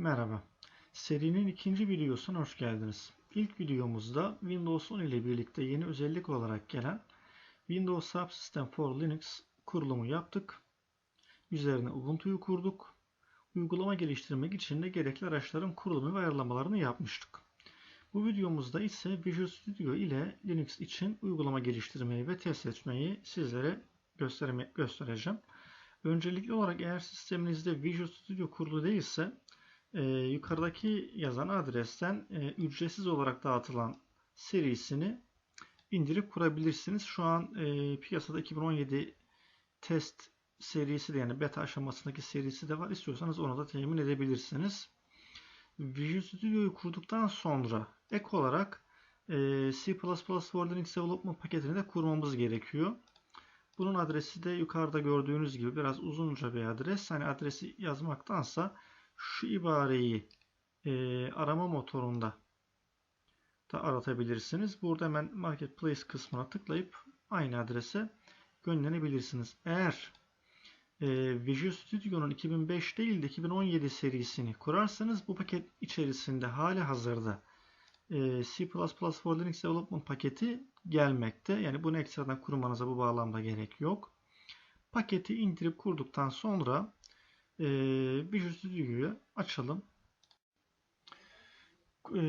Merhaba. Serinin ikinci videosuna hoş geldiniz. İlk videomuzda Windows 10 ile birlikte yeni özellik olarak gelen Windows Subsystem for Linux kurulumu yaptık. Üzerine Ubuntu'yu kurduk. Uygulama geliştirmek için de gerekli araçların kurulumu ve ayarlamalarını yapmıştık. Bu videomuzda ise Visual Studio ile Linux için uygulama geliştirmeyi ve test etmeyi sizlere göstereceğim. Öncelikli olarak eğer sisteminizde Visual Studio kurulu değilse e, yukarıdaki yazan adresten e, ücretsiz olarak dağıtılan serisini indirip kurabilirsiniz. Şu an e, piyasada 2017 test serisi de yani beta aşamasındaki serisi de var. İstiyorsanız onu da temin edebilirsiniz. Visual Studio'yu kurduktan sonra ek olarak e, C++ for Linux Development paketini de kurmamız gerekiyor. Bunun adresi de yukarıda gördüğünüz gibi biraz uzunca bir adres. Hani adresi yazmaktansa şu ibareyi e, arama motorunda da aratabilirsiniz. Burada hemen Marketplace kısmına tıklayıp aynı adrese gönderebilirsiniz. Eğer e, Visual Studio'nun 2005 değil de 2017 serisini kurarsanız bu paket içerisinde hali hazırda e, C++ for Linux Development paketi gelmekte. Yani bunu ekstradan kurmanıza bu bağlamda gerek yok. Paketi indirip kurduktan sonra e, Visual Studio'yu açalım. E,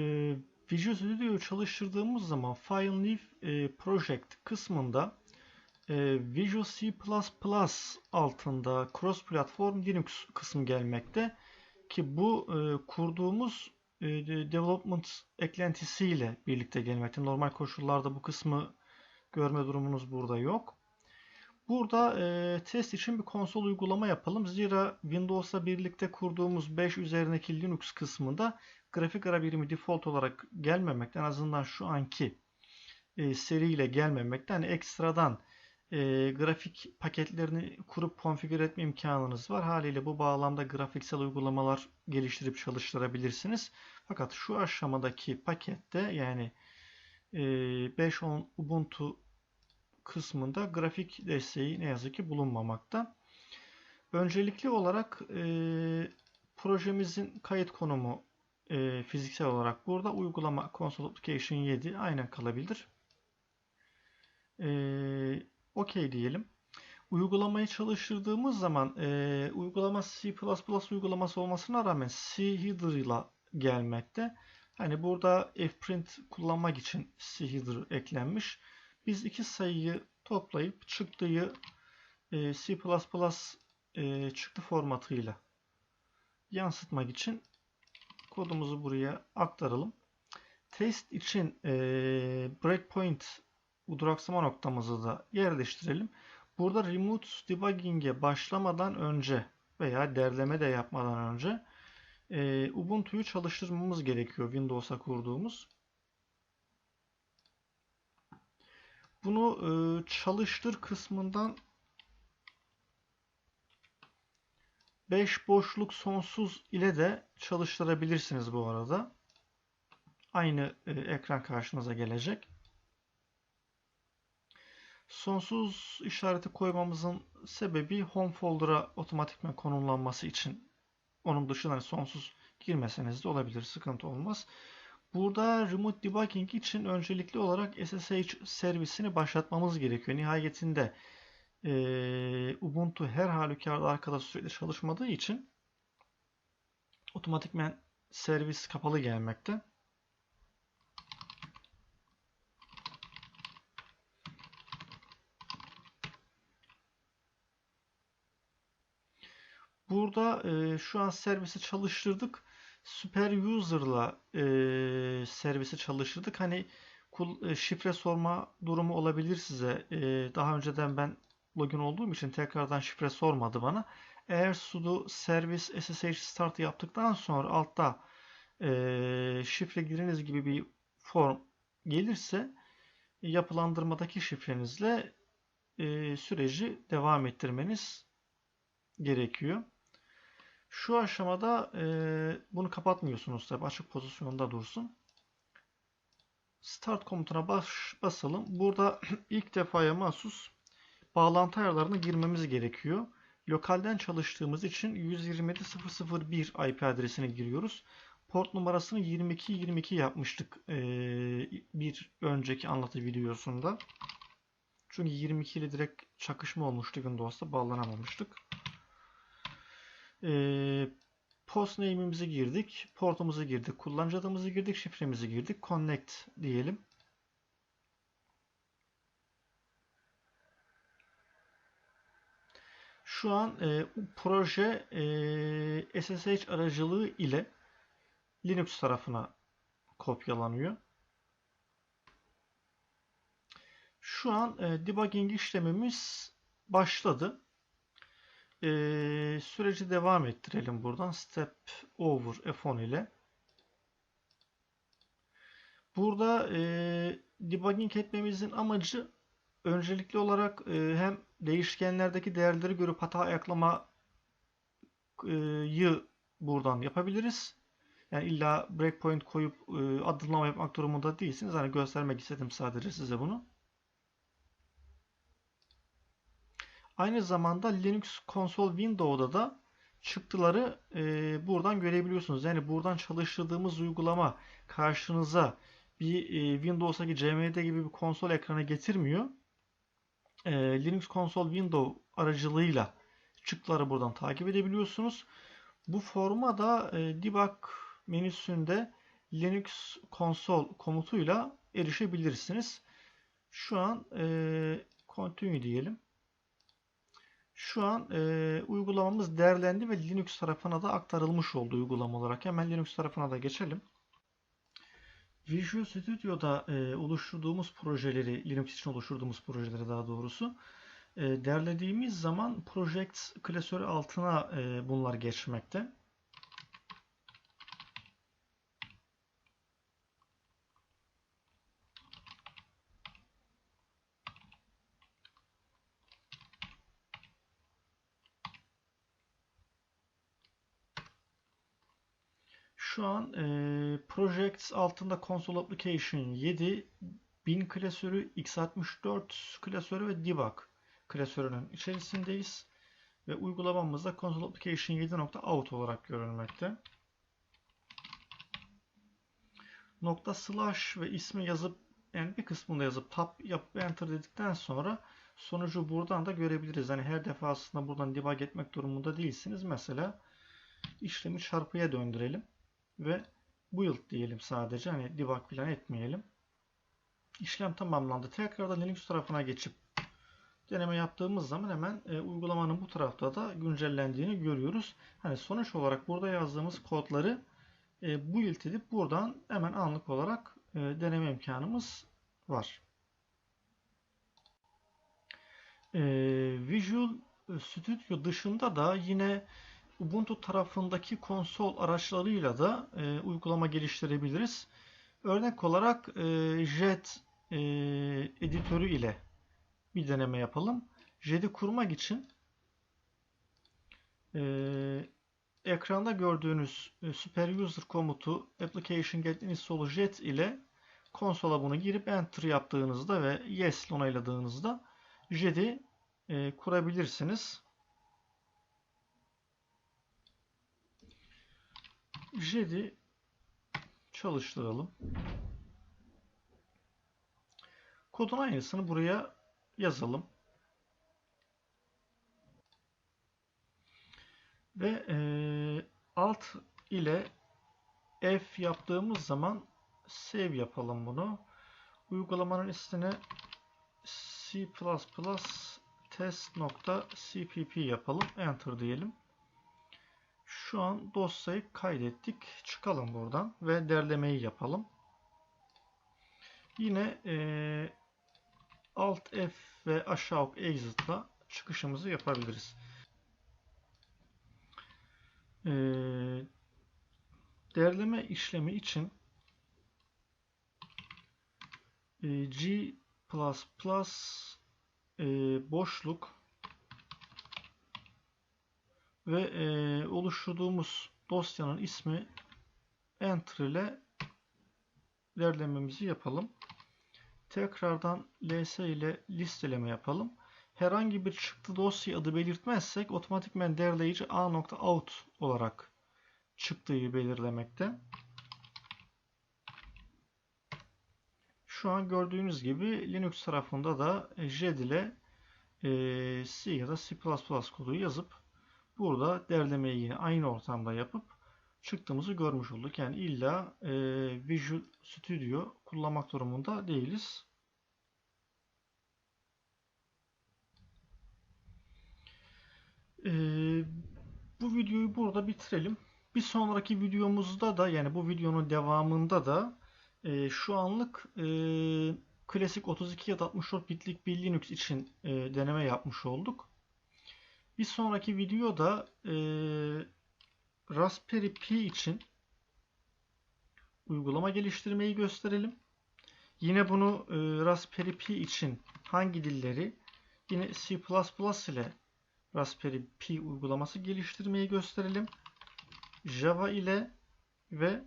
Visual Studio'yu çalıştırdığımız zaman File New e, Project kısmında e, Visual C++ altında Cross Platform Linux kısmı gelmekte ki bu e, kurduğumuz e, development eklentisiyle birlikte gelmekte. Normal koşullarda bu kısmı görme durumunuz burada yok. Burada e, test için bir konsol uygulama yapalım. Zira Windows'la birlikte kurduğumuz 5 üzerindeki Linux kısmında grafik ara birimi default olarak gelmemekte. En azından şu anki e, seriyle gelmemekte. Hani ekstradan e, grafik paketlerini kurup konfigür etme imkanınız var. Haliyle bu bağlamda grafiksel uygulamalar geliştirip çalıştırabilirsiniz. Fakat şu aşamadaki pakette yani e, 5.10 Ubuntu kısmında grafik desteği ne yazık ki bulunmamakta. Öncelikli olarak e, projemizin kayıt konumu e, fiziksel olarak burada. Uygulama Console Application 7 aynen kalabilir. E, OK diyelim. Uygulamayı çalıştırdığımız zaman e, uygulama C++ uygulaması olmasına rağmen C header ile gelmekte. Hani burada fprint kullanmak için C header eklenmiş. Biz iki sayıyı toplayıp çıktıyı e, C++ e, çıktı formatıyla yansıtmak için kodumuzu buraya aktaralım. Test için e, breakpoint duraksama noktamızı da yerleştirelim. Burada remote debugging'e başlamadan önce veya derleme de yapmadan önce e, Ubuntu'yu çalıştırmamız gerekiyor Windows'a kurduğumuz. Bunu e, çalıştır kısmından 5 boşluk sonsuz ile de çalıştırabilirsiniz bu arada. Aynı e, ekran karşınıza gelecek. Sonsuz işareti koymamızın sebebi home folder'a otomatikman konumlanması için. Onun dışında hani sonsuz girmeseniz de olabilir. Sıkıntı olmaz. Burada Remote Debugging için öncelikli olarak SSH servisini başlatmamız gerekiyor. Nihayetinde e, Ubuntu her halükarda arkada sürekli çalışmadığı için otomatikmen servis kapalı gelmekte. Burada e, şu an servisi çalıştırdık. Super User'la e, servisi çalıştırdık. Hani kul, e, şifre sorma durumu olabilir size. E, daha önceden ben login olduğum için tekrardan şifre sormadı bana. Eğer sudo servis ssh start yaptıktan sonra altta e, şifre giriniz gibi bir form gelirse yapılandırmadaki şifrenizle e, süreci devam ettirmeniz gerekiyor. Şu aşamada e, bunu kapatmıyorsunuz tabi açık pozisyonda dursun. Start komutuna bas, basalım. Burada ilk defaya mahsus bağlantı ayarlarına girmemiz gerekiyor. lokalden çalıştığımız için 127.001 IP adresine giriyoruz. Port numarasını 2222 yapmıştık ee, bir önceki anlatı videosunda. Çünkü 22 ile direkt çakışma olmuştu Windows'ta bağlanamamıştık. Ee, post name'imizi girdik, portumuzu girdik, kullanıcı adımızı girdik, şifremizi girdik, connect diyelim. Şu an e, proje e, SSH aracılığı ile Linux tarafına kopyalanıyor. Şu an e, debugging işlemimiz başladı. E, süreci devam ettirelim buradan. Step over F10 ile. Burada e, debugging etmemizin amacı öncelikli olarak e, hem değişkenlerdeki değerleri görüp hata ayaklamayı buradan yapabiliriz. Yani illa breakpoint koyup e, adımlama yapmak durumunda değilsiniz. Hani göstermek istedim sadece size bunu. Aynı zamanda Linux Console Window'da da çıktıları e, buradan görebiliyorsunuz. Yani buradan çalıştırdığımız uygulama karşınıza bir e, Windows'taki CMD gibi bir konsol ekranı getirmiyor. E, Linux Console Window aracılığıyla çıktıları buradan takip edebiliyorsunuz. Bu forma da e, debug menüsünde Linux Console komutuyla erişebilirsiniz. Şu an e, continue diyelim. Şu an e, uygulamamız değerlendi ve Linux tarafına da aktarılmış oldu uygulama olarak. Hemen Linux tarafına da geçelim. Visual Studio'da e, oluşturduğumuz projeleri, Linux için oluşturduğumuz projeleri daha doğrusu e, derlediğimiz zaman Projects klasörü altına e, bunlar geçmekte. Şu an e, Projects altında Console Application 7, bin klasörü, x64 klasörü ve Debug klasörünün içerisindeyiz. Ve uygulamamızda Console Application 7.out olarak görülmekte. Nokta slash ve ismi yazıp yani bir kısmında yazıp tab yapıp enter dedikten sonra sonucu buradan da görebiliriz. Hani her defasında buradan debug etmek durumunda değilsiniz. Mesela işlemi çarpıya döndürelim ve build diyelim sadece. Hani debug falan etmeyelim. İşlem tamamlandı. Tekrardan Linux tarafına geçip deneme yaptığımız zaman hemen e, uygulamanın bu tarafta da güncellendiğini görüyoruz. Hani sonuç olarak burada yazdığımız kodları e, build edip buradan hemen anlık olarak e, deneme imkanımız var. E, Visual Studio dışında da yine Ubuntu tarafındaki konsol araçlarıyla da e, uygulama geliştirebiliriz. Örnek olarak e, Jet e, editörü ile bir deneme yapalım. Jet'i kurmak için e, ekranda gördüğünüz e, super komutu application get install jet ile konsola bunu girip enter yaptığınızda ve yes onayladığınızda jet'i e, kurabilirsiniz. JED'i çalıştıralım. Kodun aynısını buraya yazalım. Ve e, alt ile F yaptığımız zaman save yapalım bunu. Uygulamanın ismini C++ test.cpp yapalım. Enter diyelim. Şu an dosyayı kaydettik. Çıkalım buradan ve derlemeyi yapalım. Yine e, Alt F ve aşağı ok exit'la çıkışımızı yapabiliriz. E, derleme işlemi için e, G++ e, boşluk ve e, oluşturduğumuz dosyanın ismi enter ile derlememizi yapalım. Tekrardan ls ile listeleme yapalım. herhangi bir çıktı dosya adı belirtmezsek otomatikmen derleyici a.out olarak çıktığı belirlemekte. Şu an gördüğünüz gibi Linux tarafında da JED ile e, C ya da C++ kodu yazıp burada derlemeyi yine aynı ortamda yapıp çıktığımızı görmüş olduk. Yani illa e, Visual Studio kullanmak durumunda değiliz. E, bu videoyu burada bitirelim. Bir sonraki videomuzda da yani bu videonun devamında da e, şu anlık e, klasik 32 ya da 64 bitlik bir Linux için e, deneme yapmış olduk. Bir sonraki videoda e, Raspberry Pi için uygulama geliştirmeyi gösterelim. Yine bunu e, Raspberry Pi için hangi dilleri yine C++ ile Raspberry Pi uygulaması geliştirmeyi gösterelim. Java ile ve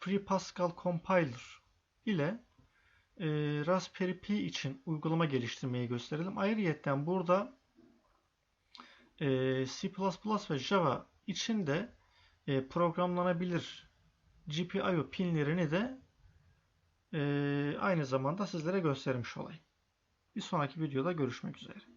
Free Pascal Compiler ile e, Raspberry Pi için uygulama geliştirmeyi gösterelim. Ayrıyeten burada C++ ve Java için de e, programlanabilir GPIO pinlerini de e, aynı zamanda sizlere göstermiş olayım. Bir sonraki videoda görüşmek üzere.